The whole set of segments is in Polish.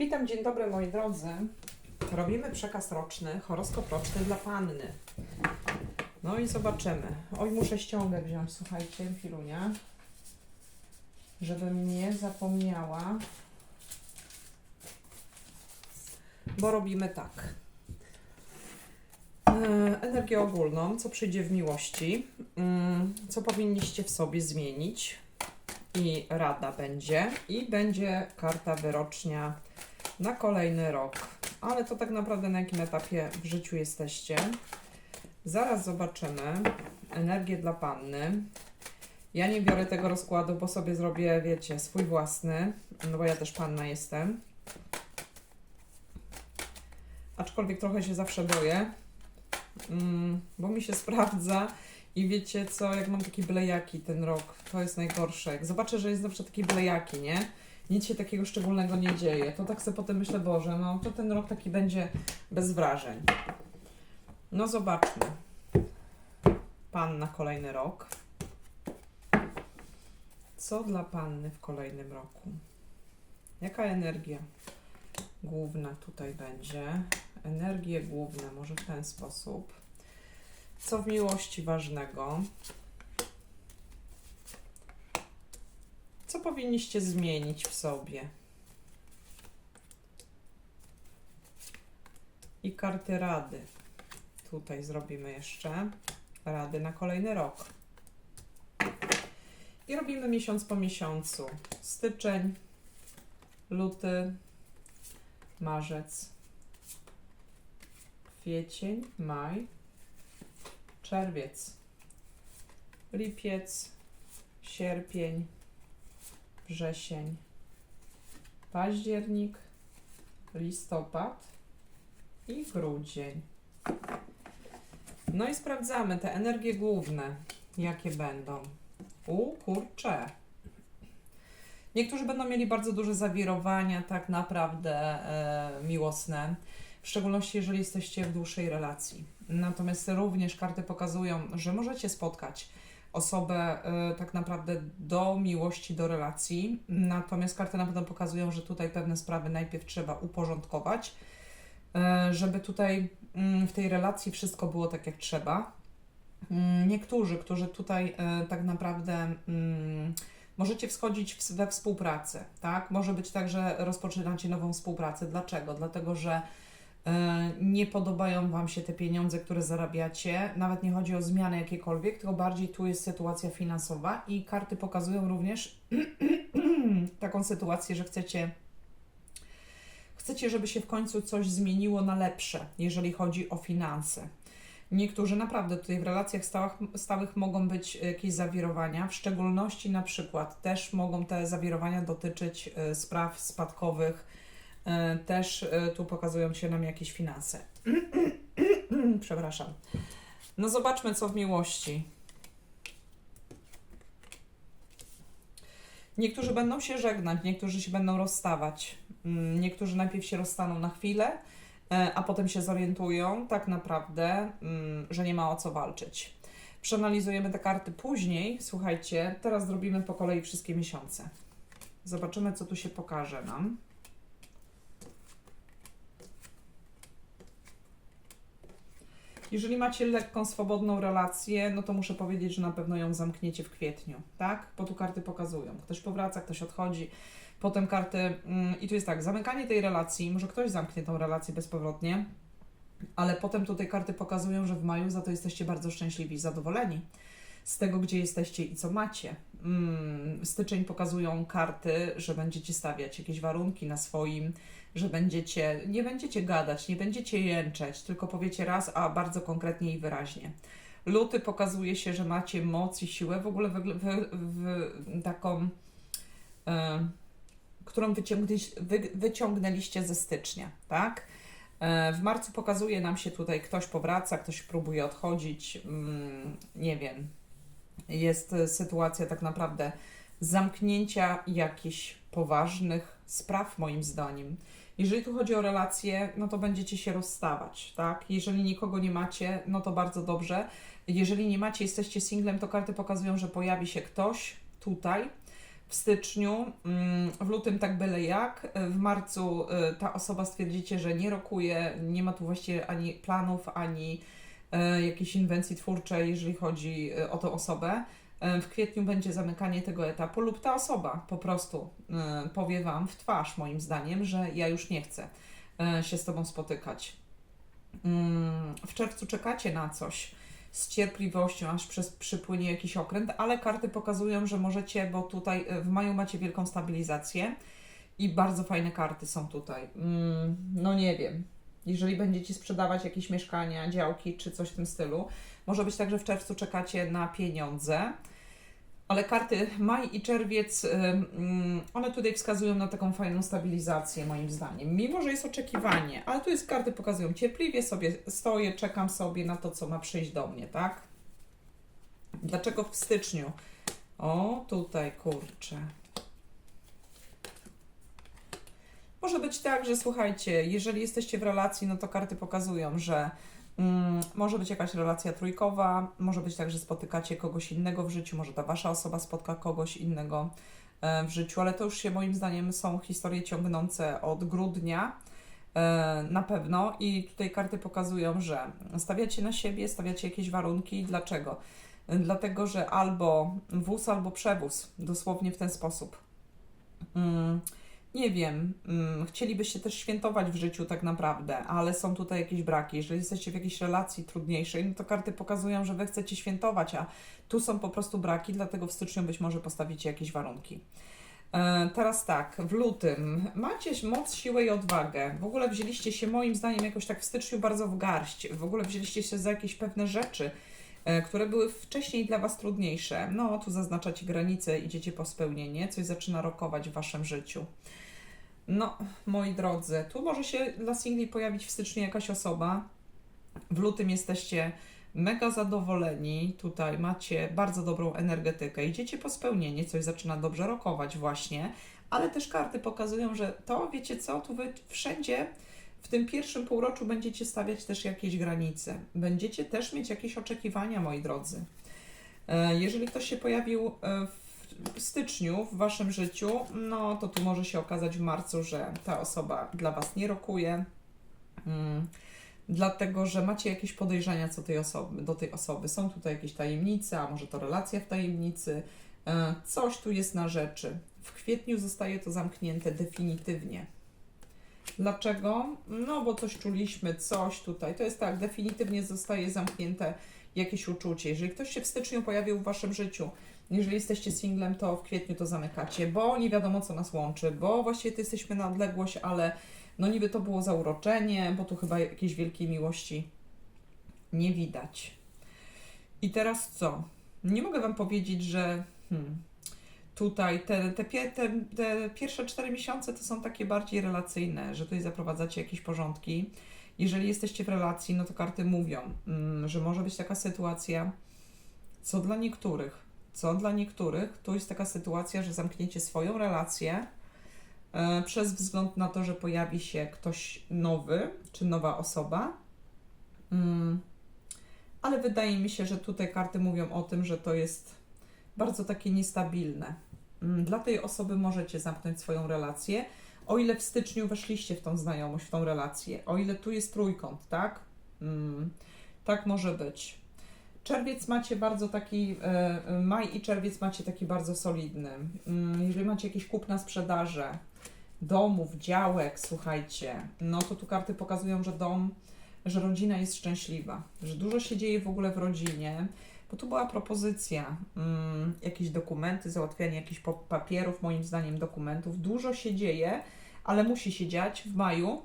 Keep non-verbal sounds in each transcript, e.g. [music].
Witam, dzień dobry moi drodzy. Robimy przekaz roczny, horoskop roczny dla panny. No i zobaczymy. Oj, muszę ściągę wziąć, słuchajcie, Filunia, żebym nie zapomniała. Bo robimy tak. E, Energię ogólną, co przyjdzie w miłości, mm, co powinniście w sobie zmienić i rada będzie. I będzie karta wyrocznia na kolejny rok. Ale to tak naprawdę na jakim etapie w życiu jesteście. Zaraz zobaczymy. Energię dla panny. Ja nie biorę tego rozkładu, bo sobie zrobię, wiecie, swój własny, no bo ja też panna jestem. Aczkolwiek trochę się zawsze boję, mm, bo mi się sprawdza i wiecie co, jak mam takie blejaki ten rok, to jest najgorsze. Jak zobaczę, że jest przykład takie blejaki, nie? Nic się takiego szczególnego nie dzieje, to tak sobie potem myślę, Boże, no to ten rok taki będzie bez wrażeń. No zobaczmy. Pan na kolejny rok. Co dla panny w kolejnym roku? Jaka energia główna tutaj będzie? Energie główne, może w ten sposób. Co w miłości ważnego? Co powinniście zmienić w sobie? I karty rady. Tutaj zrobimy jeszcze rady na kolejny rok. I robimy miesiąc po miesiącu. Styczeń, luty, marzec, kwiecień, maj, czerwiec, lipiec, sierpień, wrzesień, październik, listopad i grudzień. No i sprawdzamy te energie główne, jakie będą. U kurcze. Niektórzy będą mieli bardzo duże zawirowania, tak naprawdę e, miłosne, w szczególności jeżeli jesteście w dłuższej relacji. Natomiast również karty pokazują, że możecie spotkać osobę y, tak naprawdę do miłości, do relacji. Natomiast karty na pewno pokazują, że tutaj pewne sprawy najpierw trzeba uporządkować, y, żeby tutaj y, w tej relacji wszystko było tak jak trzeba. Mm, Niektórzy, którzy tutaj y, tak naprawdę mm, możecie wschodzić we współpracę, tak? Może być tak, że rozpoczynacie nową współpracę. Dlaczego? Dlatego, że nie podobają Wam się te pieniądze, które zarabiacie. Nawet nie chodzi o zmiany jakiekolwiek, tylko bardziej tu jest sytuacja finansowa i karty pokazują również [clears throat] taką sytuację, że chcecie chcecie, żeby się w końcu coś zmieniło na lepsze, jeżeli chodzi o finanse. Niektórzy naprawdę tutaj w relacjach stałych, stałych mogą być jakieś zawirowania, w szczególności na przykład też mogą te zawirowania dotyczyć e, spraw spadkowych, E, też e, tu pokazują się nam jakieś finanse. [clears throat] Przepraszam. No zobaczmy, co w miłości. Niektórzy będą się żegnać, niektórzy się będą rozstawać. Mm, Niektórzy najpierw się rozstaną na chwilę, e, a potem się zorientują tak naprawdę, mm, że nie ma o co walczyć. Przeanalizujemy te karty później. Słuchajcie, teraz zrobimy po kolei wszystkie miesiące. Zobaczymy, co tu się pokaże nam. Jeżeli macie lekką, swobodną relację, no to muszę powiedzieć, że na pewno ją zamkniecie w kwietniu, tak? Bo tu karty pokazują. Ktoś powraca, ktoś odchodzi. Potem karty, mm, i tu jest tak, zamykanie tej relacji, może ktoś zamknie tą relację bezpowrotnie, ale potem tutaj karty pokazują, że w maju za to jesteście bardzo szczęśliwi i zadowoleni z tego, gdzie jesteście i co macie. Mm, styczeń pokazują karty, że będziecie stawiać jakieś warunki na swoim, że będziecie, nie będziecie gadać, nie będziecie jęczeć, tylko powiecie raz, a bardzo konkretnie i wyraźnie. Luty pokazuje się, że macie moc i siłę, w ogóle wy, wy, wy, taką, e, którą wyciągnęliście, wy, wyciągnęliście ze stycznia, tak? E, w marcu pokazuje nam się tutaj, ktoś powraca, ktoś próbuje odchodzić, mm, nie wiem. Jest e, sytuacja tak naprawdę zamknięcia jakichś poważnych spraw, moim zdaniem. Jeżeli tu chodzi o relacje, no to będziecie się rozstawać, tak? Jeżeli nikogo nie macie, no to bardzo dobrze. Jeżeli nie macie, jesteście singlem, to karty pokazują, że pojawi się ktoś tutaj, w styczniu, mm, w lutym tak byle jak, w marcu y, ta osoba stwierdzicie, że nie rokuje, nie ma tu właściwie ani planów, ani jakiejś inwencji twórczej, jeżeli chodzi y, o tą osobę. Y, W kwietniu będzie zamykanie tego etapu lub ta osoba po prostu powie Wam w twarz, moim zdaniem, że ja już nie chcę się z Tobą spotykać. Mm, W czerwcu czekacie na coś z cierpliwością, aż przez, przypłynie jakiś okręt, ale karty pokazują, że możecie, bo tutaj w maju macie wielką stabilizację i bardzo fajne karty są tutaj. Mm, no nie wiem. Jeżeli będziecie sprzedawać jakieś mieszkania, działki czy coś w tym stylu, może być tak, że w czerwcu czekacie na pieniądze. Ale karty maj i czerwiec, ym, ym, one tutaj wskazują na taką fajną stabilizację, moim zdaniem. Mimo, że jest oczekiwanie, ale tu jest karty pokazują cierpliwie sobie stoję, czekam sobie na to, co ma przyjść do mnie, tak? Dlaczego w styczniu? O, tutaj kurczę. Może być tak, że słuchajcie, jeżeli jesteście w relacji, no to karty pokazują, że mm, może być jakaś relacja trójkowa, może być tak, że spotykacie kogoś innego w życiu, może ta wasza osoba spotka kogoś innego e, w życiu, ale to już się moim zdaniem są historie ciągnące od grudnia e, na pewno i tutaj karty pokazują, że stawiacie na siebie, stawiacie jakieś warunki. Dlaczego? Dlatego, że albo wóz, albo przewóz, dosłownie w ten sposób. Mm, nie wiem, mm, chcielibyście też świętować w życiu tak naprawdę, ale są tutaj jakieś braki. Jeżeli jesteście w jakiejś relacji trudniejszej, no to karty pokazują, że wy chcecie świętować, a tu są po prostu braki, dlatego w styczniu być może postawicie jakieś warunki. E, Teraz tak, w lutym macie moc, siłę i odwagę. W ogóle wzięliście się, moim zdaniem, jakoś tak w styczniu bardzo w garść. W ogóle wzięliście się za jakieś pewne rzeczy, które były wcześniej dla Was trudniejsze. No, tu zaznaczacie granice, idziecie po spełnienie, coś zaczyna rokować w Waszym życiu. No, moi drodzy, tu może się dla singli pojawić w styczniu jakaś osoba. W lutym jesteście mega zadowoleni, tutaj macie bardzo dobrą energetykę, idziecie po spełnienie, coś zaczyna dobrze rokować właśnie, ale też karty pokazują, że to, wiecie co, tu wy wszędzie w tym pierwszym półroczu będziecie stawiać też jakieś granice, będziecie też mieć jakieś oczekiwania, moi drodzy. E, Jeżeli ktoś się pojawił e, w styczniu w waszym życiu, no to tu może się okazać w marcu, że ta osoba dla was nie rokuje. Mm, dlatego, że macie jakieś podejrzenia co tej osoby, do tej osoby. Są tutaj jakieś tajemnice, a może to relacja w tajemnicy. E, Coś tu jest na rzeczy. W kwietniu zostaje to zamknięte definitywnie. Dlaczego? No, bo coś czuliśmy, coś tutaj. To jest tak, definitywnie zostaje zamknięte jakieś uczucie. Jeżeli ktoś się w styczniu pojawił w waszym życiu, jeżeli jesteście singlem, to w kwietniu to zamykacie, bo nie wiadomo co nas łączy, bo właściwie to jesteśmy na odległość, ale no niby to było zauroczenie, bo tu chyba jakiejś wielkiej miłości nie widać. I teraz co? Nie mogę Wam powiedzieć, że hmm, tutaj te, te, te, te pierwsze cztery miesiące to są takie bardziej relacyjne, że tutaj zaprowadzacie jakieś porządki. Jeżeli jesteście w relacji, no to karty mówią, mm, że może być taka sytuacja, co dla niektórych, co dla niektórych, tu jest taka sytuacja, że zamkniecie swoją relację e, przez wzgląd na to, że pojawi się ktoś nowy, czy nowa osoba. Mm, ale wydaje mi się, że tutaj karty mówią o tym, że to jest bardzo takie niestabilne. Mm, Dla tej osoby możecie zamknąć swoją relację, o ile w styczniu weszliście w tą znajomość, w tą relację, o ile tu jest trójkąt, tak? Mm, tak może być. Czerwiec macie bardzo taki, e, e, maj i czerwiec macie taki bardzo solidny. Mm, Jeżeli macie jakieś kupna sprzedaże domów, działek, słuchajcie, no to tu karty pokazują, że dom, że rodzina jest szczęśliwa, że dużo się dzieje w ogóle w rodzinie, bo tu była propozycja, mm, jakieś dokumenty, załatwianie jakichś papierów, moim zdaniem dokumentów, dużo się dzieje, ale musi się dziać w maju,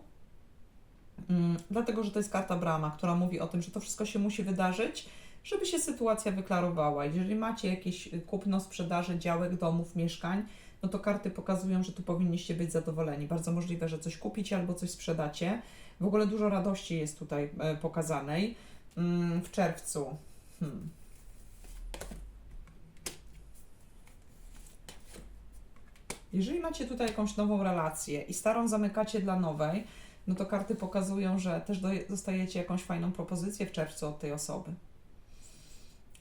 mm, dlatego że to jest karta brama, która mówi o tym, że to wszystko się musi wydarzyć, żeby się sytuacja wyklarowała. Jeżeli macie jakieś y, kupno, sprzedaże działek, domów, mieszkań, no to karty pokazują, że tu powinniście być zadowoleni. Bardzo możliwe, że coś kupicie albo coś sprzedacie. W ogóle dużo radości jest tutaj e, pokazanej. Mm, W czerwcu. Hmm. Jeżeli macie tutaj jakąś nową relację i starą zamykacie dla nowej, no to karty pokazują, że też dostajecie jakąś fajną propozycję w czerwcu od tej osoby.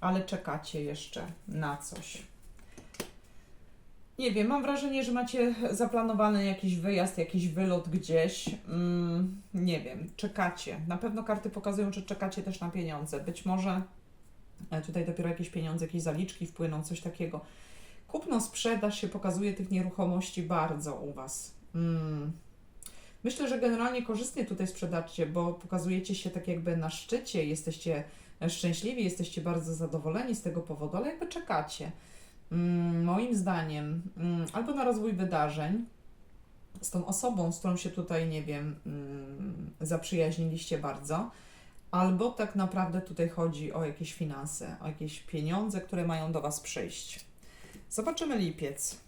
Ale czekacie jeszcze na coś. Nie wiem, mam wrażenie, że macie zaplanowany jakiś wyjazd, jakiś wylot gdzieś. Mm, nie wiem, czekacie. Na pewno karty pokazują, że czekacie też na pieniądze. Być może e, tutaj dopiero jakieś pieniądze, jakieś zaliczki wpłyną, coś takiego. Kupno, sprzedaż się pokazuje tych nieruchomości bardzo u Was. Mm. Myślę, że generalnie korzystnie tutaj sprzedacie, bo pokazujecie się tak jakby na szczycie, jesteście szczęśliwi, jesteście bardzo zadowoleni z tego powodu, ale jakby czekacie. Mm, moim zdaniem, mm, albo na rozwój wydarzeń z tą osobą, z którą się tutaj, nie wiem, zaprzyjaźniliście bardzo, albo tak naprawdę tutaj chodzi o jakieś finanse, o jakieś pieniądze, które mają do Was przyjść. Zobaczymy lipiec.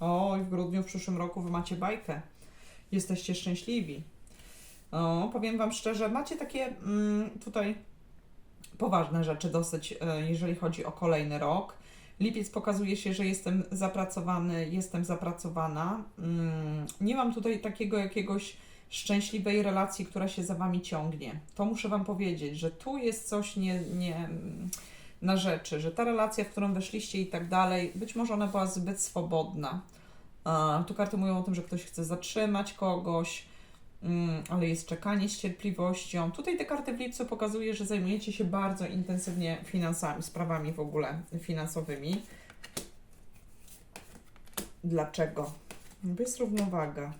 Oj, w grudniu w przyszłym roku Wy macie bajkę. Jesteście szczęśliwi. O, powiem Wam szczerze, macie takie mm, tutaj poważne rzeczy dosyć, e, jeżeli chodzi o kolejny rok. Lipiec pokazuje się, że jestem zapracowany, jestem zapracowana. Mm, nie mam tutaj takiego jakiegoś szczęśliwej relacji, która się za Wami ciągnie. To muszę Wam powiedzieć, że tu jest coś nie, nie na rzeczy, że ta relacja, w którą weszliście i tak dalej, być może ona była zbyt swobodna. Tu karty mówią o tym, że ktoś chce zatrzymać kogoś, mm, ale jest czekanie z cierpliwością. Tutaj te karty w lipcu pokazuje, że zajmujecie się bardzo intensywnie finansami, sprawami w ogóle finansowymi. Dlaczego? Bo jest równowaga.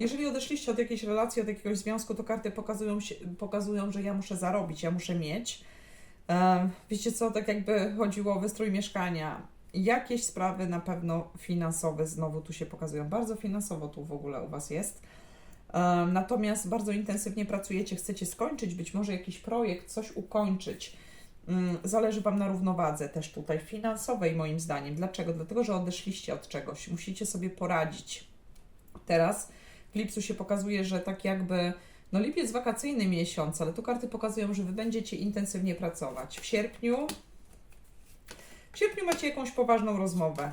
Jeżeli odeszliście od jakiejś relacji, od jakiegoś związku, to karty pokazują, się, pokazują że ja muszę zarobić, ja muszę mieć. E, wiecie co, tak jakby chodziło o wystrój mieszkania. Jakieś sprawy na pewno finansowe znowu tu się pokazują. Bardzo finansowo tu w ogóle u Was jest. Natomiast bardzo intensywnie pracujecie, chcecie skończyć być może jakiś projekt, coś ukończyć. Mm, Zależy Wam na równowadze też tutaj finansowej, moim zdaniem. Dlaczego? Dlatego, że odeszliście od czegoś. Musicie sobie poradzić. Teraz w lipcu się pokazuje, że tak jakby no lipiec wakacyjny miesiąc, ale tu karty pokazują, że Wy będziecie intensywnie pracować. W sierpniu w sierpniu macie jakąś poważną rozmowę.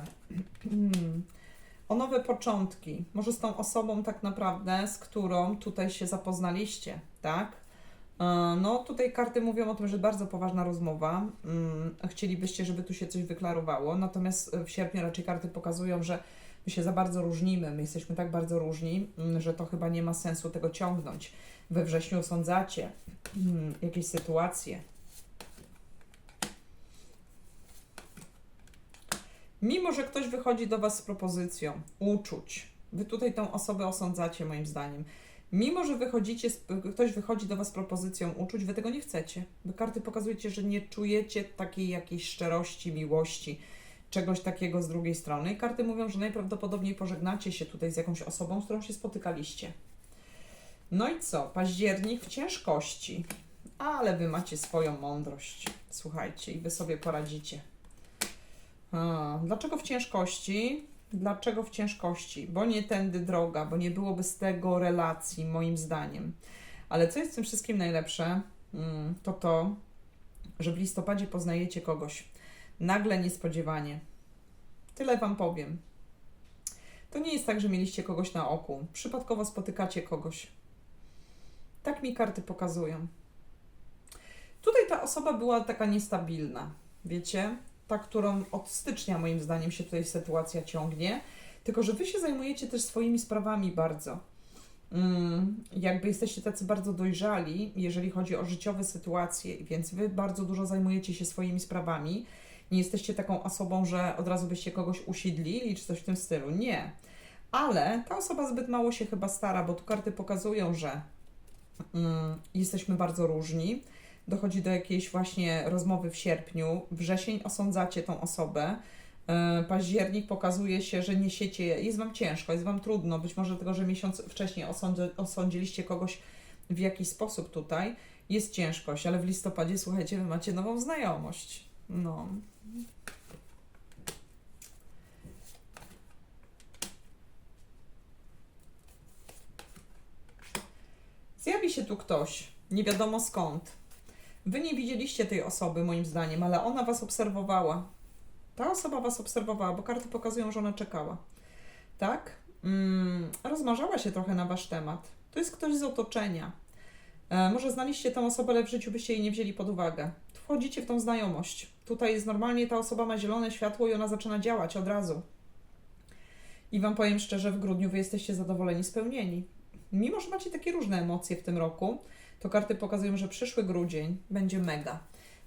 o nowe początki. Może z tą osobą tak naprawdę, z którą tutaj się zapoznaliście, tak? E, No, tutaj karty mówią o tym, że bardzo poważna rozmowa. Mm, Chcielibyście, żeby tu się coś wyklarowało, natomiast w sierpniu raczej karty pokazują, że my się za bardzo różnimy, my jesteśmy tak bardzo różni, mm, że to chyba nie ma sensu tego ciągnąć. We wrześniu osądzacie mm, jakieś sytuacje. Mimo, że ktoś wychodzi do Was z propozycją uczuć, Wy tutaj tą osobę osądzacie, moim zdaniem. Mimo, że wychodzicie, ktoś wychodzi do Was z propozycją uczuć, Wy tego nie chcecie. Wy karty pokazujecie, że nie czujecie takiej jakiejś szczerości, miłości, czegoś takiego z drugiej strony. I karty mówią, że najprawdopodobniej pożegnacie się tutaj z jakąś osobą, z którą się spotykaliście. No i co? Październik w ciężkości. Ale Wy macie swoją mądrość. Słuchajcie, i Wy sobie poradzicie. A, dlaczego w ciężkości? Dlaczego w ciężkości? Bo nie tędy droga, bo nie byłoby z tego relacji, moim zdaniem. Ale co jest w tym wszystkim najlepsze, mm, to to, że w listopadzie poznajecie kogoś. Nagle, niespodziewanie. Tyle Wam powiem. To nie jest tak, że mieliście kogoś na oku. Przypadkowo spotykacie kogoś. Tak mi karty pokazują. Tutaj ta osoba była taka niestabilna. Wiecie? Ta, którą od stycznia moim zdaniem się tutaj sytuacja ciągnie, tylko że wy się zajmujecie też swoimi sprawami bardzo. Mm, jakby jesteście tacy bardzo dojrzali, jeżeli chodzi o życiowe sytuacje, więc wy bardzo dużo zajmujecie się swoimi sprawami. Nie jesteście taką osobą, że od razu byście kogoś usiedlili czy coś w tym stylu. Nie. Ale ta osoba zbyt mało się chyba stara, bo tu karty pokazują, że mm, jesteśmy bardzo różni dochodzi do jakiejś właśnie rozmowy w sierpniu, wrzesień osądzacie tą osobę, e, październik pokazuje się, że niesiecie, jest Wam ciężko, jest Wam trudno, być może dlatego, że miesiąc wcześniej osądzi, osądziliście kogoś w jakiś sposób tutaj, jest ciężkość, ale w listopadzie, słuchajcie, Wy macie nową znajomość. No. Zjawi się tu ktoś, nie wiadomo skąd, Wy nie widzieliście tej osoby, moim zdaniem, ale ona Was obserwowała. Ta osoba Was obserwowała, bo karty pokazują, że ona czekała. Tak? mm, rozmarzała się trochę na wasz temat. To jest ktoś z otoczenia. E, może znaliście tę osobę, ale w życiu byście jej nie wzięli pod uwagę. Wchodzicie w tą znajomość. Tutaj jest normalnie ta osoba ma zielone światło i ona zaczyna działać od razu. I Wam powiem szczerze, w grudniu Wy jesteście zadowoleni, spełnieni. Mimo, że macie takie różne emocje w tym roku, to karty pokazują, że przyszły grudzień będzie mega.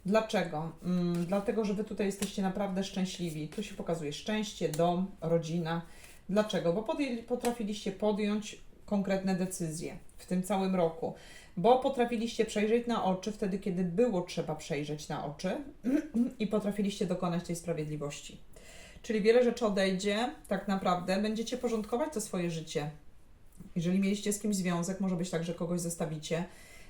Dlaczego? Mm, dlatego, że Wy tutaj jesteście naprawdę szczęśliwi. Tu się pokazuje szczęście, dom, rodzina. Dlaczego? Bo podjęli, potrafiliście podjąć konkretne decyzje w tym całym roku. Bo potrafiliście przejrzeć na oczy wtedy, kiedy było trzeba przejrzeć na oczy [clears throat] i potrafiliście dokonać tej sprawiedliwości. Czyli wiele rzeczy odejdzie, tak naprawdę będziecie porządkować to swoje życie. Jeżeli mieliście z kimś związek, może być tak, że kogoś zostawicie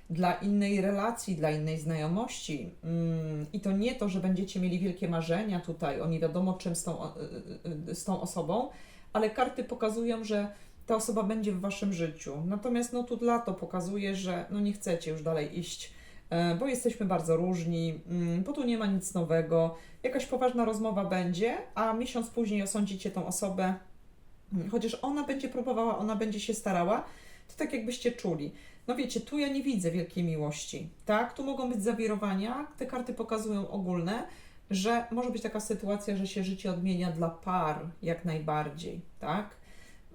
dla innej relacji, dla innej znajomości. Mm, I to nie to, że będziecie mieli wielkie marzenia tutaj o nie wiadomo czym z tą, o- y, y, z tą osobą, ale karty pokazują, że ta osoba będzie w waszym życiu. Natomiast no tu lato pokazuje, że no nie chcecie już dalej iść, e, bo jesteśmy bardzo różni, mm, bo tu nie ma nic nowego. Jakaś poważna rozmowa będzie, a miesiąc później osądzicie tą osobę, chociaż ona będzie próbowała, ona będzie się starała, to tak jakbyście czuli. No wiecie, tu ja nie widzę wielkiej miłości, tak? Tu mogą być zawirowania, te karty pokazują ogólne, że może być taka sytuacja, że się życie odmienia dla par jak najbardziej, tak?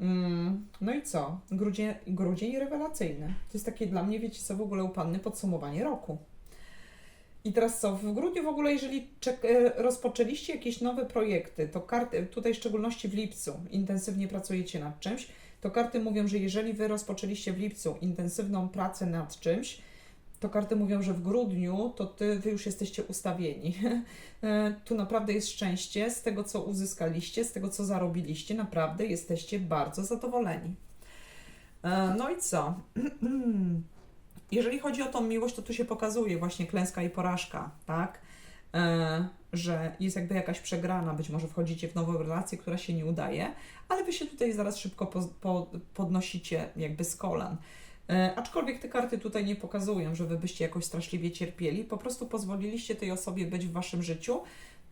Mm, no i co? Grudzień, grudzień rewelacyjny. To jest takie dla mnie, wiecie co, w ogóle upanny podsumowanie roku. I teraz co? W grudniu w ogóle, jeżeli e, rozpoczęliście jakieś nowe projekty, to karty, tutaj w szczególności w lipcu, intensywnie pracujecie nad czymś, to karty mówią, że jeżeli Wy rozpoczęliście w lipcu intensywną pracę nad czymś, to karty mówią, że w grudniu to ty, Wy już jesteście ustawieni. [laughs] E, tu naprawdę jest szczęście z tego, co uzyskaliście, z tego, co zarobiliście. Naprawdę jesteście bardzo zadowoleni. E, No i co? [clears throat] Jeżeli chodzi o tą miłość, to tu się pokazuje właśnie klęska i porażka, tak? E, że jest jakby jakaś przegrana, być może wchodzicie w nową relację, która się nie udaje, ale wy się tutaj zaraz szybko po, po, podnosicie jakby z kolan. E, aczkolwiek te karty tutaj nie pokazują, że wy byście jakoś straszliwie cierpieli, po prostu pozwoliliście tej osobie być w waszym życiu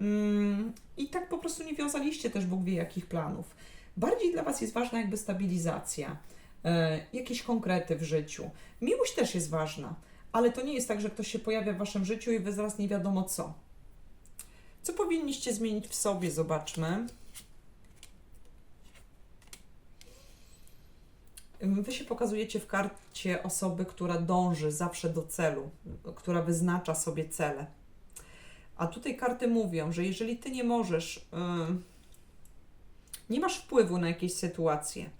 mm, i tak po prostu nie wiązaliście też Bóg wie jakich planów. Bardziej dla was jest ważna jakby stabilizacja, e, jakieś konkrety w życiu. Miłość też jest ważna, ale to nie jest tak, że ktoś się pojawia w waszym życiu i wy zaraz nie wiadomo co. Co powinniście zmienić w sobie? Zobaczmy. Wy się pokazujecie w karcie osoby, która dąży zawsze do celu, która wyznacza sobie cele. A tutaj karty mówią, że jeżeli ty nie możesz, ym, nie masz wpływu na jakieś sytuacje,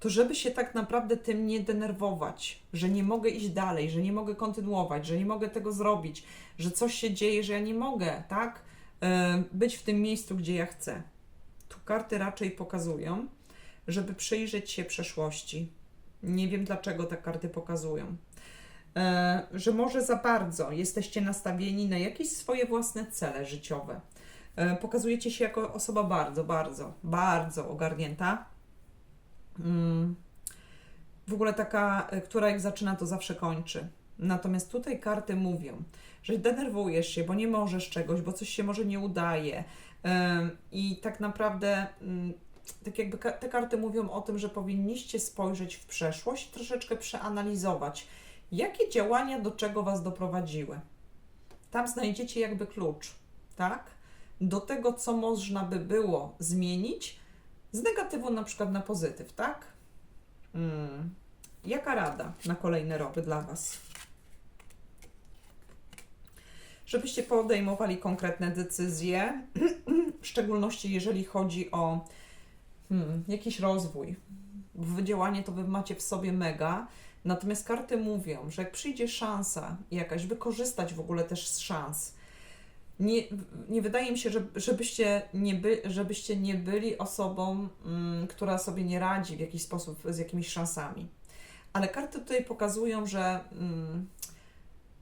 to żeby się tak naprawdę tym nie denerwować, że nie mogę iść dalej, że nie mogę kontynuować, że nie mogę tego zrobić, że coś się dzieje, że ja nie mogę, tak, być w tym miejscu, gdzie ja chcę. Tu karty raczej pokazują, żeby przyjrzeć się przeszłości. Nie wiem dlaczego te karty pokazują. E, że może za bardzo jesteście nastawieni na jakieś swoje własne cele życiowe. E, pokazujecie się jako osoba bardzo, bardzo, bardzo ogarnięta. Mm. W ogóle taka, która jak zaczyna, to zawsze kończy. Natomiast tutaj karty mówią, że denerwujesz się, bo nie możesz czegoś, bo coś się może nie udaje. I tak naprawdę mm, tak jakby te karty mówią o tym, że powinniście spojrzeć w przeszłość, troszeczkę przeanalizować, jakie działania do czego Was doprowadziły. Tam znajdziecie jakby klucz, tak? Do tego, co można by było zmienić z negatywu na przykład na pozytyw, tak? Mm. Jaka rada na kolejne roky dla Was? Żebyście podejmowali konkretne decyzje, [clears throat] w szczególności jeżeli chodzi o hmm, jakiś rozwój. Wydziałanie to wy macie w sobie mega, natomiast karty mówią, że jak przyjdzie szansa jakaś, wykorzystać w ogóle też szans. Nie, nie wydaje mi się, że, żebyście, nie by, żebyście nie byli osobą, mm, która sobie nie radzi w jakiś sposób z jakimiś szansami. Ale karty tutaj pokazują, że mm,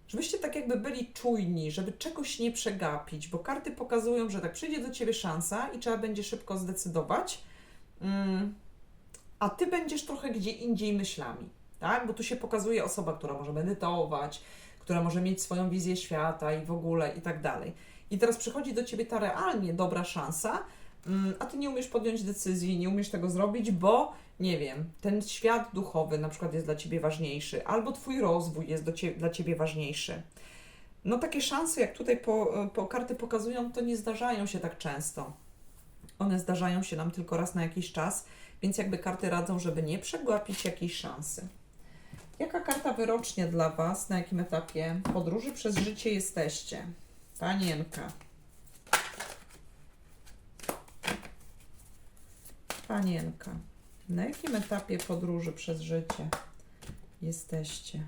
żebyście tak jakby byli czujni, żeby czegoś nie przegapić, bo karty pokazują, że tak przyjdzie do ciebie szansa i trzeba będzie szybko zdecydować, Mm, a ty będziesz trochę gdzie indziej myślami, tak? Bo tu się pokazuje osoba, która może medytować, która może mieć swoją wizję świata i w ogóle i tak dalej. I teraz przychodzi do ciebie ta realnie dobra szansa, a ty nie umiesz podjąć decyzji, nie umiesz tego zrobić, bo nie wiem, ten świat duchowy na przykład jest dla ciebie ważniejszy, albo twój rozwój jest dla ciebie ważniejszy. No takie szanse, jak tutaj po, po karty pokazują, to nie zdarzają się tak często. One zdarzają się nam tylko raz na jakiś czas, więc jakby karty radzą, żeby nie przegapić jakiejś szansy. Jaka karta wyrocznie dla Was, na jakim etapie podróży przez życie jesteście? Panienka. Panienka. Na jakim etapie podróży przez życie jesteście?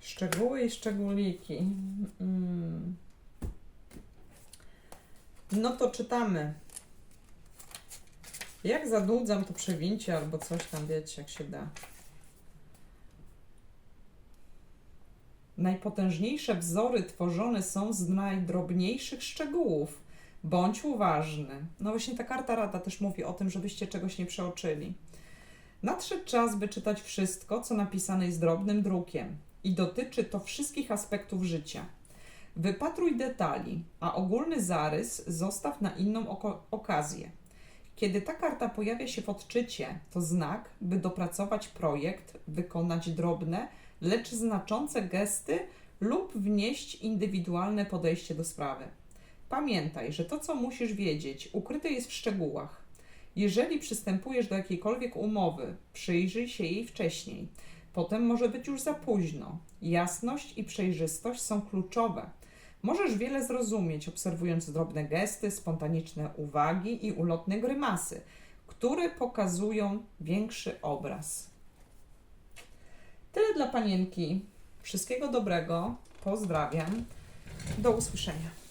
Szczegóły i szczególiki. Mm. No to czytamy. Jak zanudzam, to przewincie albo coś tam, wiecie, jak się da. Najpotężniejsze wzory tworzone są z najdrobniejszych szczegółów. Bądź uważny. No właśnie ta karta rada też mówi o tym, żebyście czegoś nie przeoczyli. Nadszedł czas, by czytać wszystko, co napisane jest drobnym drukiem i dotyczy to wszystkich aspektów życia. Wypatruj detali, a ogólny zarys zostaw na inną okazję. Kiedy ta karta pojawia się w odczycie, to znak, by dopracować projekt, wykonać drobne, lecz znaczące gesty lub wnieść indywidualne podejście do sprawy. Pamiętaj, że to, co musisz wiedzieć, ukryte jest w szczegółach. Jeżeli przystępujesz do jakiejkolwiek umowy, przyjrzyj się jej wcześniej. Potem może być już za późno. Jasność i przejrzystość są kluczowe. Możesz wiele zrozumieć, obserwując drobne gesty, spontaniczne uwagi i ulotne grymasy, które pokazują większy obraz. Tyle dla panienki. Wszystkiego dobrego. Pozdrawiam. Do usłyszenia.